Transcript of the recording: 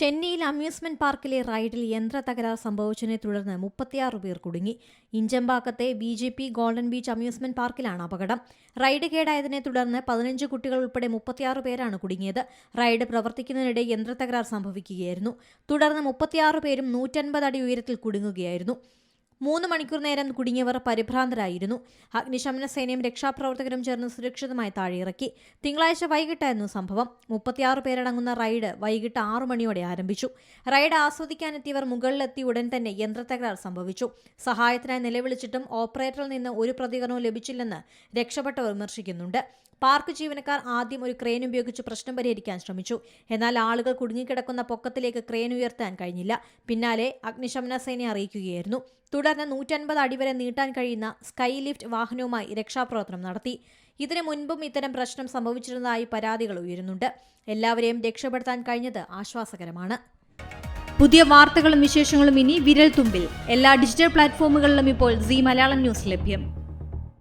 ചെന്നൈയിൽ അമ്യൂസ്മെന്റ് പാർക്കിലെ റൈഡിൽ യന്ത്ര തകരാർ സംഭവിച്ചതിനെ തുടർന്ന് മുപ്പത്തിയാറ് പേർ കുടുങ്ങി. ഇഞ്ചമ്പാക്കത്തെ B J P golden beach amusement പാർക്കിലാണ് അപകടം. റൈഡ് കേടായതിനെ തുടർന്ന് പതിനഞ്ച് കുട്ടികൾ ഉൾപ്പെടെ മുപ്പത്തിയാറ് പേരാണ് കുടുങ്ങിയത്. റൈഡ് പ്രവർത്തിക്കുന്നതിനിടെ യന്ത്ര തകരാർ സംഭവിക്കുകയായിരുന്നു. തുടർന്ന് മുപ്പത്തിയാറ് പേരും നൂറ്റൻപത് അടി ഉയരത്തിൽ കുടുങ്ങുകയായിരുന്നു. മൂന്ന് മണിക്കൂർ നേരം കുടുങ്ങിയവർ പരിഭ്രാന്തരായിരുന്നു. അഗ്നിശമന സേനയും രക്ഷാപ്രവർത്തകരും ചേർന്ന് സുരക്ഷിതമായി താഴെയിറക്കി. തിങ്കളാഴ്ച വൈകിട്ടായിരുന്നു സംഭവം. മുപ്പത്തിയാറ് പേരടങ്ങുന്ന റൈഡ് വൈകിട്ട് ആറു മണിയോടെ ആരംഭിച്ചു. റൈഡ് ആസ്വദിക്കാനെത്തിയവർ മുകളിലെത്തി ഉടൻ തന്നെ യന്ത്രത്തകരാർ സംഭവിച്ചു. സഹായത്തിനായി നിലവിളിച്ചിട്ടും ഓപ്പറേറ്ററിൽ നിന്ന് ഒരു പ്രതികരണവും ലഭിച്ചില്ലെന്ന് രക്ഷപ്പെട്ടവർ വിമർശിക്കുന്നുണ്ട്. പാർക്ക് ജീവനക്കാർ ആദ്യം ഒരു ക്രെയിൻ ഉപയോഗിച്ച് പ്രശ്നം പരിഹരിക്കാൻ ശ്രമിച്ചു. എന്നാൽ ആളുകൾ കുടുങ്ങിക്കിടക്കുന്ന പൊക്കത്തിലേക്ക് ക്രെയിൻ ഉയർത്താൻ കഴിഞ്ഞില്ല. പിന്നാലെ അഗ്നിശമന സേനയെ അറിയിക്കുകയായിരുന്നു. തുടർന്ന് നൂറ്റൻപത് അടി വരെ നീട്ടാൻ കഴിയുന്ന സ്കൈ ലിഫ്റ്റ് വാഹനവുമായി രക്ഷാപ്രവർത്തനം നടത്തി. ഇതിനു മുൻപും ഇത്തരം പ്രശ്നം സംഭവിച്ചിരുന്നതായി പരാതികൾ ഉയരുന്നുണ്ട്. എല്ലാവരെയും രക്ഷപ്പെടുത്താൻ കഴിഞ്ഞത് ആശ്വാസകരമാണ്. പുതിയ വാർത്തകളും വിശേഷങ്ങളും ഇനി വിരൽ തുമ്പിൽ എല്ലാ ഡിജിറ്റൽ പ്ലാറ്റ്ഫോമുകളിലും ഇപ്പോൾ സി മലയാളം ന്യൂസ് ലഭ്യം.